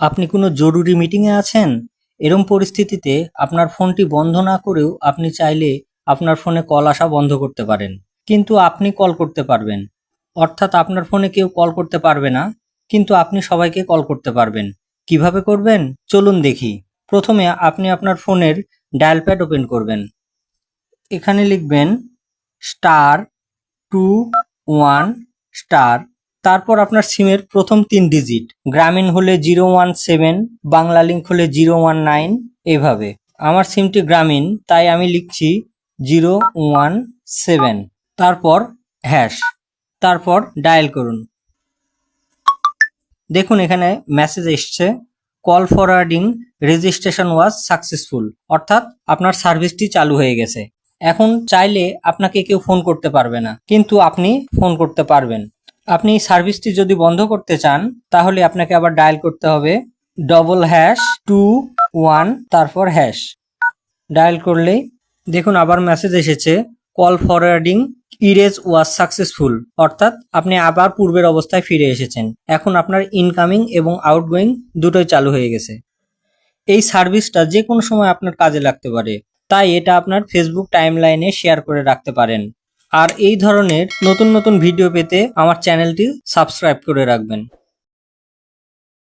আপনি কোনো জরুরি মিটিংয়ে আছেন? এরম পরিস্থিতিতে আপনার ফোনটি বন্ধ না করেও আপনি চাইলে আপনার ফোনে কল আসা বন্ধ করতে পারেন। কিন্তু আপনি কল করতে পারবেন। অর্থাৎ আপনার ফোনে কেউ কল করতে পারবে না, কিন্তু আপনি সবাইকে কল করতে পারবেন। কীভাবে করবেন? চলুন দেখি। প্রথমে আপনি আপনার ফোনের ডায়াল প্যাড ওপেন করবেন। এখানে লিখবেন স্টার টু ওয়ান স্টার তারপর আপনার সিমের প্রথম তিন ডিজিট গ্রামীণ হলে zero one seven, Banglalink হলে জিরো ওয়ান নাইন, এভাবে। আমার সিমটি গ্রামীণ, তাই আমি লিখছি জিরো ওয়ান সেভেন। তারপর হ্যাশ তারপর ডায়াল করুন। দেখুন এখানে মেসেজ এসছে call forwarding registration was successful অর্থাৎ আপনার সার্ভিসটি চালু হয়ে গেছে। এখন চাইলে আপনাকে কেউ ফোন করতে পারবে না। কিন্তু আপনি ফোন করতে পারবেন। আপনি সার্ভিসটি যদি বন্ধ করতে চান, তাহলে আপনাকে আবার ডায়াল করতে হবে ডবল হ্যাশ টু ওয়ান তারপর হ্যাশ ডায়াল করলেই দেখুন আবার মেসেজ এসেছে call forwarding erase was successful অর্থাৎ আপনি আবার পূর্বের অবস্থায় ফিরে এসেছেন। এখন আপনার ইনকামিং এবং আউটগোয়িং দুটোই চালু হয়ে গেছে। এই সার্ভিসটা যে কোনো সময় আপনার কাজে লাগতে পারে। তাই এটা আপনার ফেসবুক টাইমলাইনে শেয়ার করে রাখতে পারেন। আর এই ধরনের নতুন নতুন ভিডিও পেতে আমার চ্যানেলটি সাবস্ক্রাইব করে রাখবেন।